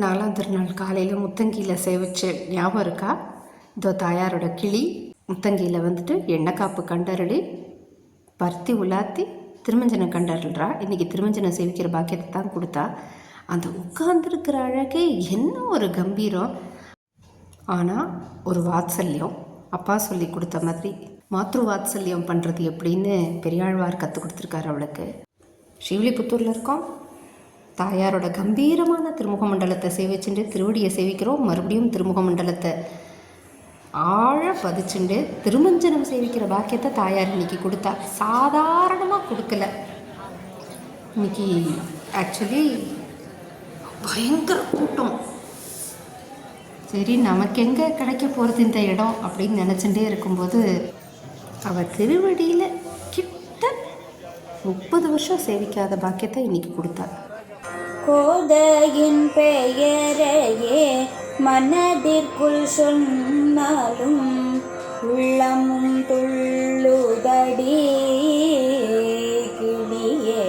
நாலாம் திருநாள் காலையில் முத்தங்கியில் சேவிச்சு ஞாபகம் இருக்கா? இதோ தாயாரோட கிளி முத்தங்கியில் வந்துட்டு எண்ணெய் காப்பு கண்டருளி பருத்தி உலாத்தி திருமஞ்சனம் கண்டருள்றா. இன்றைக்கி திருமஞ்சனம் சேவிக்கிற பாக்கியத்தை தான் கொடுத்தா. அந்த உட்கார்ந்துருக்கிற அழகே என்ன ஒரு கம்பீரம். ஆனால் ஒரு வாத்சல்யம் அப்பா சொல்லி கொடுத்த மாதிரி. மாத்ரு வாத்சல்யம் பண்ணுறது எப்படின்னு பெரியாழ்வார் கற்றுக் கொடுத்துருக்காரு அவளுக்கு. ஸ்ரீவில்லிபுத்தூரில் இருக்கோம். தாயாரோட கம்பீரமான திருமுக மண்டலத்தை சேவிச்சுட்டு திருவடியை சேவிக்கிறோம். மறுபடியும் திருமுக மண்டலத்தை ஆழ பதிச்சுண்டு திருமஞ்சனம் சேவிக்கிற பாக்கியத்தை தாயார் இன்னைக்கு கொடுத்தா. சாதாரணமாக கொடுக்கல. இன்னைக்கு ஆக்சுவலி பயங்கர கூட்டம். சரி நமக்கு எங்கே கிடைக்க போகிறது இந்த இடம் அப்படின்னு நினச்சிட்டே இருக்கும்போது அவள் திருவடியில் கிட்ட முப்பது வருஷம் சேவிக்காத பாக்கியத்தை இன்னைக்கு கொடுத்தா. கோதையின் பெயரையே மனதிற்குள் சொன்னாலும் உள்ளமும் துள்ளுதடி கிளியே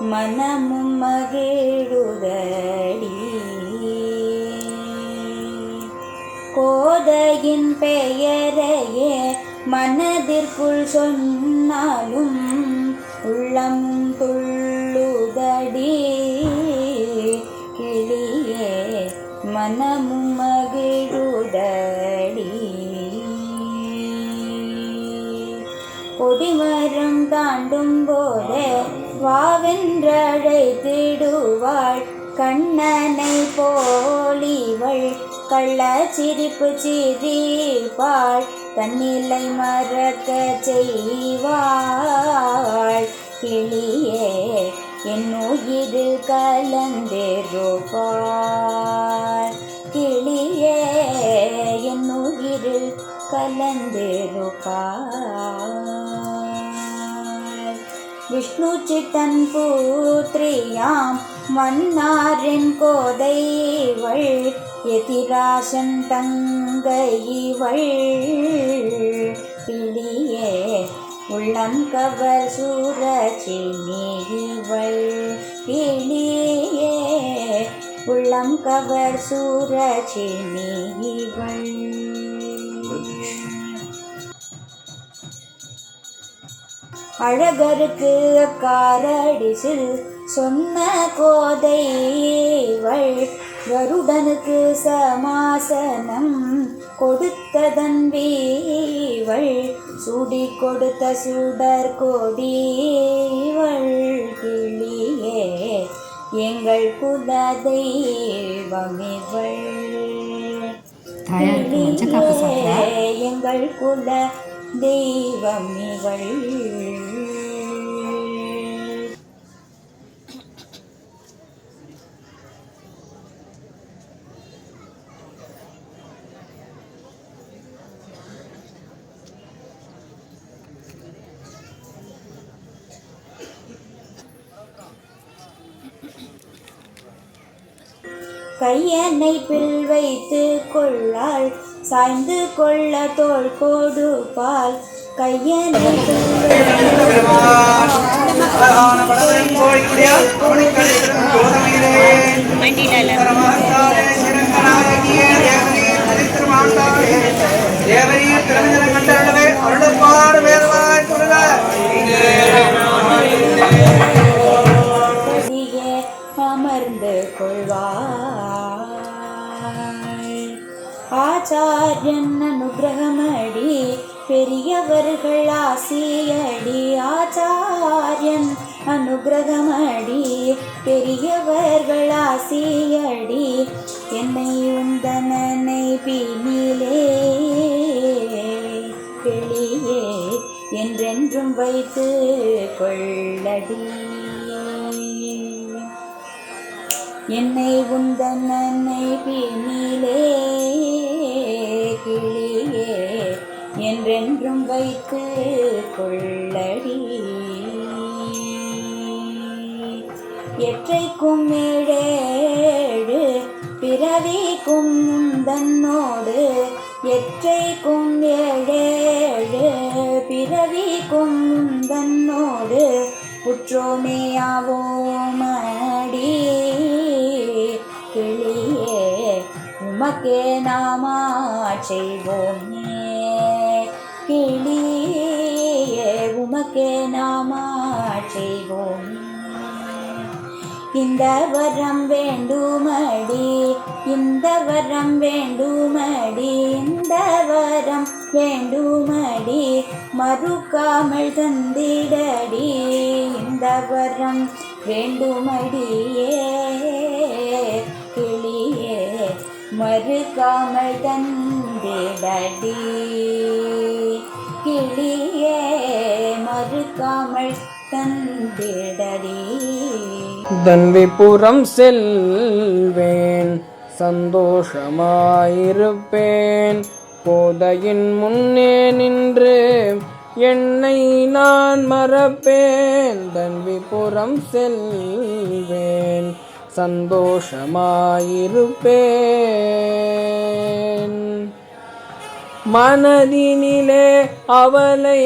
மனமும் மகிழுதடி. கோதையின் பெயரையே மனதிற்குள் சொன்னாலும் உள்ளமும் துள்ளுதடி தாண்டும் போதே வாவென்றழைத்திடுவாள். கண்ணனை போலிவள் கள்ள சிரிப்பு சிரிப்பாள். தன்னிலை மறக்க செய்ய சித்தன் பூத்ரியாம் மன்னாரின் கோதைவள் எதிராசன் தங்கையிவள் கிளியே உள்ளம் கவர் சூரச்சினிவள் கிளியே உள்ளம் கவர் சூரச்சினிவள் அழகருக்கு காரடிசில் சொன்ன கோதைவள் கருடனுக்கு சமாசனம் கொடுத்ததன் வீவள் சுடி கொடுத்த சுடர் கொடிவள் கிளியே எங்கள் குல தெய்வமிவள் எங்கள் குல தெய்வம் கையனை பில் வைத்து கொள்ளாள் சாய்ந்து கொள்ள தோள் கொடுப்பாள். கையனை பில் வைத்து உலகமடி பெரியவர்கள் ஆசியடி என்னை உந்தனனை பின்னிலே வெளியே என்றென்றும் வைத்து கொள்ளடி. என்னை உந்தனனை பின்னிலே கிளியே என்றென்றும் வைத்து கொள்ளடி. எற்றைக்கும் ஏழேழு பிறவிக்கும் தன்னோடு. எற்றைக்கும் ஏழேழு பிறவிக்கும் தன்னோடு. உற்றோமே ஆவோமடி கிளி உமக்கே நாமா செய்வோமே கிளியே உமக்கே நாமா செய்வோமே இந்த வரம் வேண்டுமடி இந்த வரம் வேண்டுமடி இந்த வரம் வேண்டுமடி மறுக்காமல் தந்திடடி இந்த வரம் வேண்டுமடியே கிளியே மறுக்காமல் தந்திடடி கிளியே. மறுக்காமல் தந்திடடி தன்விபுரம் செல்வேன் சந்தோஷமாயிருப்பேன். போதையின் முன்னே நின்று என்னை நான் மறப்பேன். தன்விபுரம் செல்வேன் சந்தோஷமாயிருப்பேன். மனதினிலே அவளை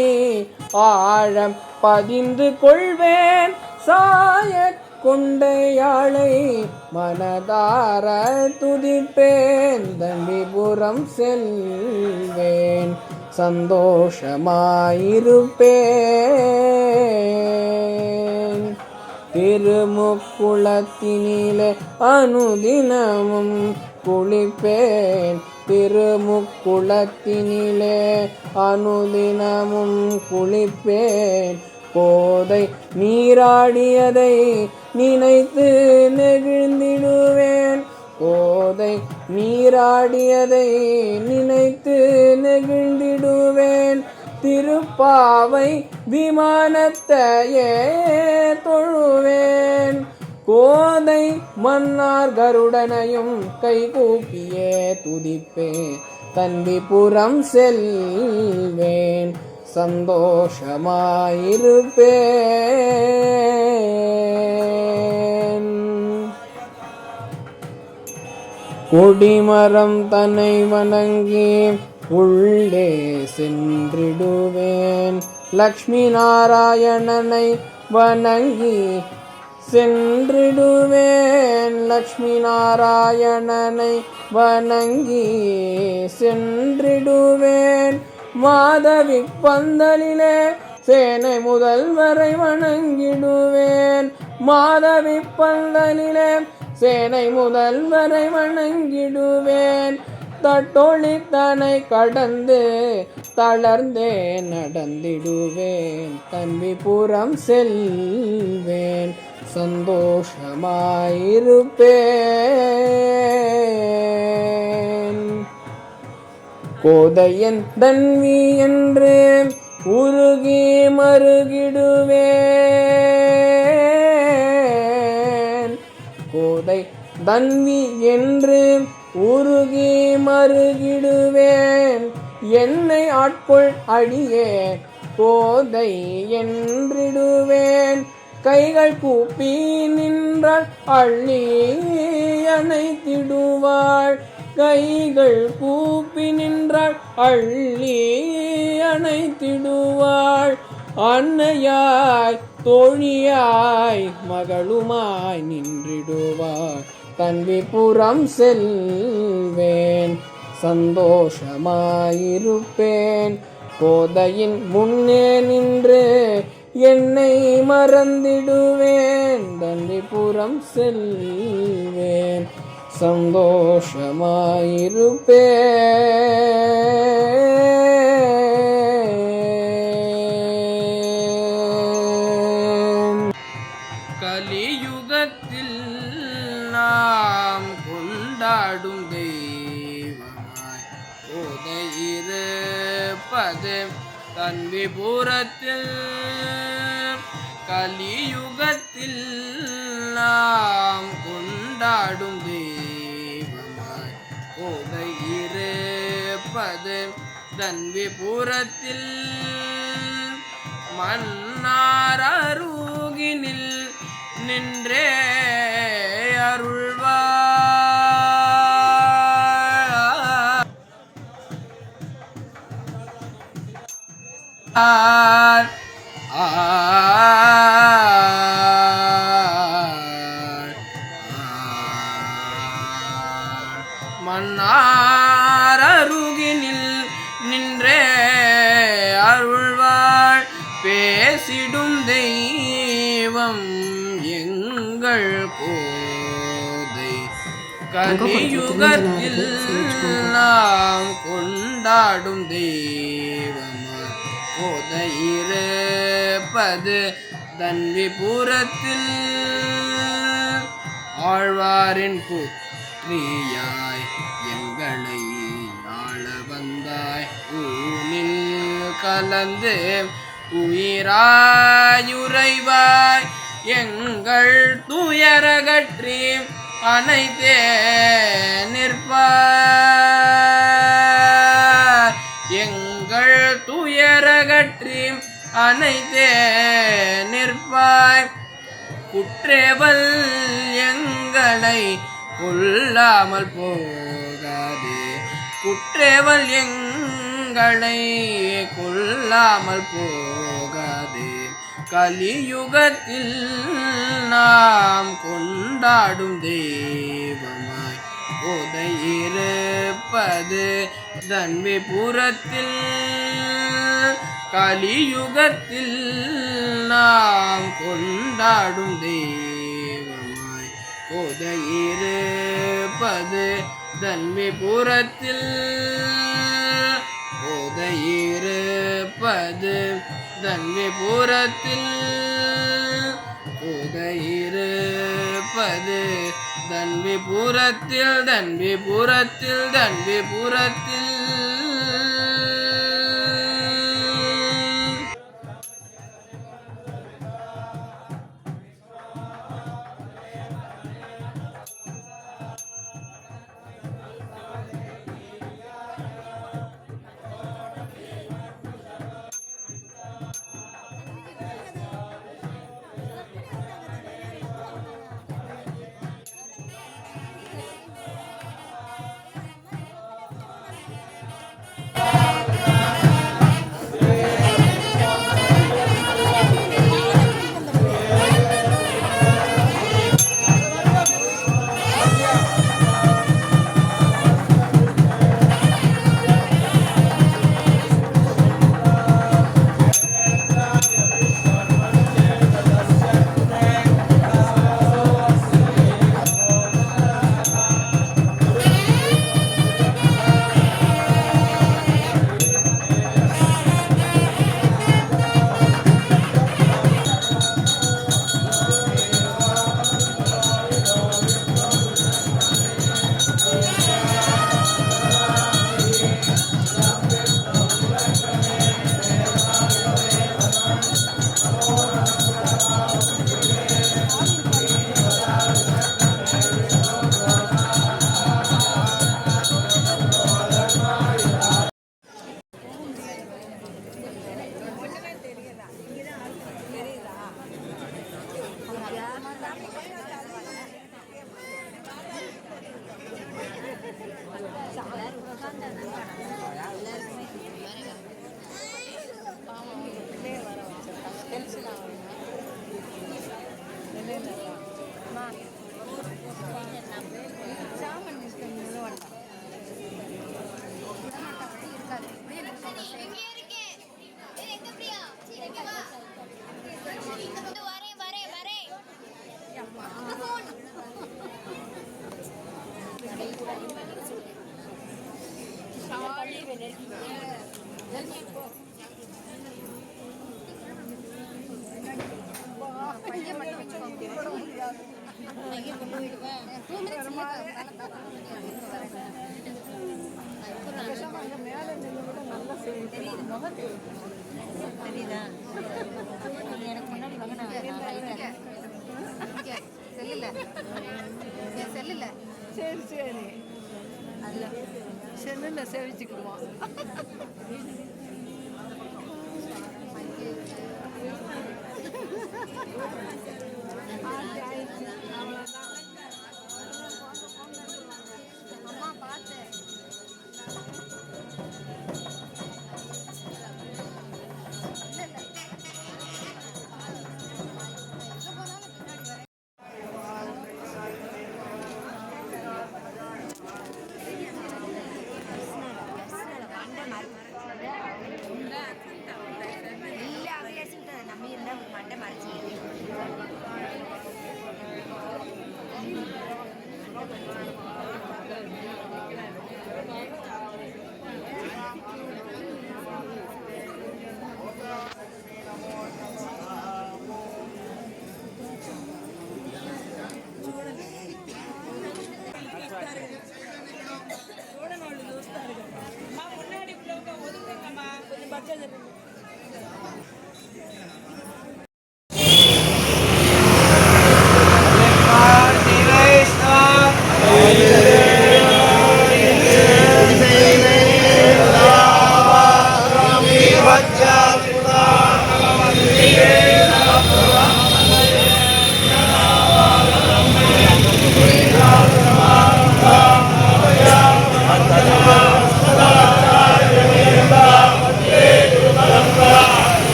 ஆழம் பதிந்து கொள்வேன். சாய கொண்டையாளை மனதார துதிப்பேன். தண்டிபுரம் செல்வேன். சந்தோஷமாயிருப்பேன். திருமுக்குளத்தினிலே அனுதினமும் குளிப்பேன். திருமுக்குளத்தினிலே அனுதினமும் குளிப்பேன். கோதை நீராடியதை நினைத்து நெகிழ்ந்திடுவேன். கோதை நீராடியதை நினைத்து நெகிழ்ந்திடுவேன். திருப்பாவை விமானத்தையே தொழுவேன். கோதை மன்னார் கருடனையும் கை கைகூப்பியே துதிப்பேன் தந்திபுரம் செல்வேன் சந்தோஷமாயிருப்பேன். கொடிமரம் தன்னை வணங்கி உள்ளே சென்றிடுவேன். லக்ஷ்மி நாராயணனை வணங்கி சென்றிடுவேன் லக்ஷ்மி நாராயணனை வணங்கி சென்றிடுவேன் மாதவி பந்தலிலே சேனை முதல்வரை வணங்கிடுவேன் மாதவி பந்தலிலே சேனை முதல்வரை வணங்கிடுவேன் தட்டொழித்தனை கடந்து தளர்ந்தே நடந்திடுவேன். தன்விபுரம் செல்வேன். சந்தோஷமாயிருப்பேன். கோதையன் தன்வி என்று உருகி மருகிடுவேன். கோதை தன்வி என்று உருகி மருகிடுவேன். என்னை ஆட்கொள் அடியே கோதை என்றிடுவேன். கைகள் கூப்பி நின்றாள் அள்ளி அணைத்திடுவாள். கைகள் கூப்பி நின்றாள் அள்ளி அணைத்திடுவாள். அன்னையாய் தோழியாய் மகளுமாய் நின்றிடுவாள். தன்விபுரம் செல்வேன் சந்தோஷமாயிருப்பேன். கோதையின் முன்னே நின்று என்னை மறந்திடுவேன். தண்டிபுரம் செல்வேன். சந்தோஷமாயிருப்பேன். கலியுகத்தில் நாம் கொண்டாடும் தெய்வமாய் உதயிருப்பது. தன்விபுரத்தில் கலியுகத்தில் நாம் கொண்டாடும் தெய்வமாய் உதயிருப்பது தன்விபுரத்தில் மன்னாரருகினில் நின்றே அருள்வார். ஆர் கலியுகத்தில் நாம் கொண்டாடும் தெய்வம் கோதையிருப்பது தன்விபுரத்தில் ஆழ்வாரின் புத்திரியாய் எங்களை ஆள வந்தாய். ஊனில் கலந்து உயிராயுறைவாய். எங்கள் துயரகற்றி அனைத்தே நிற்பாய் எங்கள் துயரகற்றி அனைத்தே நிற்பாய் குற்றேவல் எங்களை கொல்லாமல் போகாதே. குற்றேவல் எங்களை கொல்லாமல் போ கலியுகத்தில் நாம் கொண்டாடும் தெய்வமாய் போதையிருப்பது புறத்தில் கலியுகத்தில் நாம் கொண்டாடும் தெய்வமாய் போதையிருப்பது தன்விபுரத்தில். போதையிருப்பது தன்விபுரத்தில் போதையிருப்பது தன்விபுரத்தில் தன்விபுரத்தில் தன்விபுரத்தில் செல்லுல. சரி சரி. செல்லில் சேவிச்சுக்கிடுவோம். அம்மா Là gì?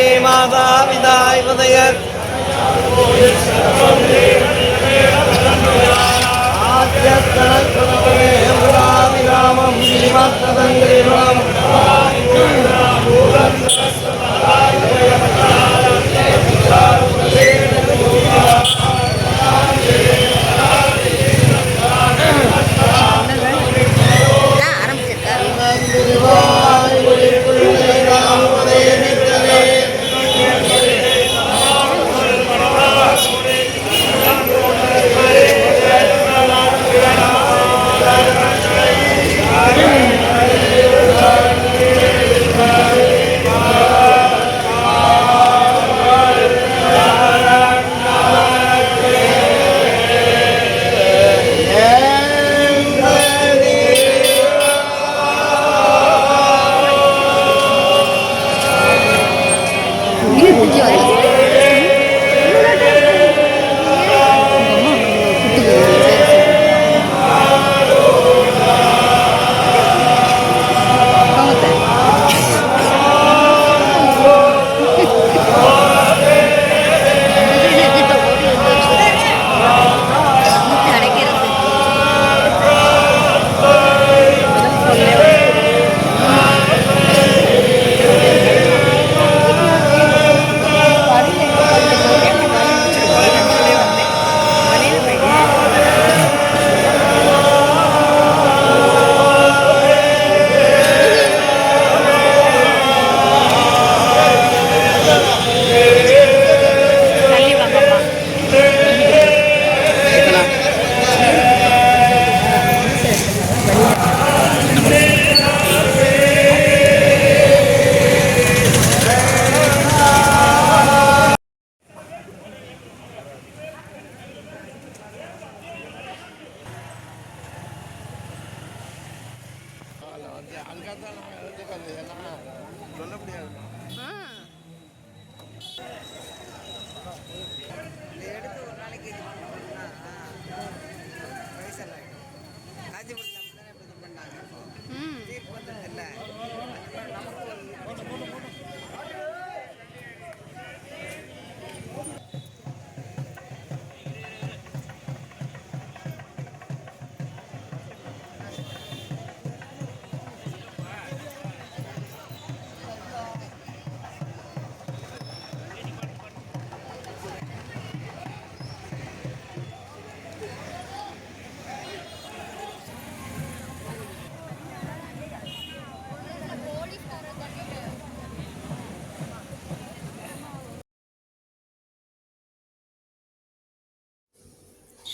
വന്ദേ മാതാപിതായ ഹൃദയർ രാമം ശ്രീമാതന്ത്രേ രാമം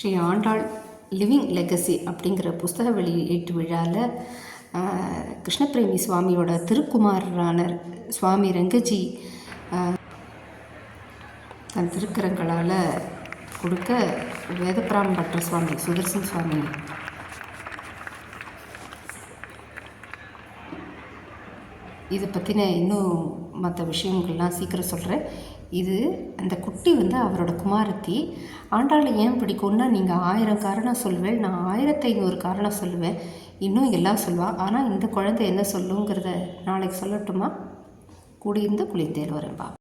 ஸ்ரீ ஆண்டாள் லிவிங் லெகசி அப்படிங்கிற புஸ்தக வெளியீட்டு விழாவில் கிருஷ்ணபிரேமி சுவாமியோட திருக்குமாரரான சுவாமி ரங்கஜி தன் திருக்கரங்களால் கொடுக்க வேதபிராம் பட்டர் சுவாமி சுதர்சன் சுவாமி. இதை பற்றின இன்னும் மற்ற விஷயங்கள்லாம் சீக்கிரம் சொல்கிறேன் இது அந்த குட்டி வந்து அவரோட குமாரத்தி. ஆண்டாளை ஏன் பிடிக்கும்னா நீங்கள் ஆயிரம் காரணம் சொல்வேன் நான் ஆயிரத்தி ஐநூறு காரணம் சொல்லுவேன். இன்னும் எல்லாம் சொல்லுவாள் ஆனால் இந்த குழந்தை என்ன சொல்லுங்கிறத நாளைக்கு சொல்லட்டுமா? குடியிருந்து குளித்தேன் வரேன்பா.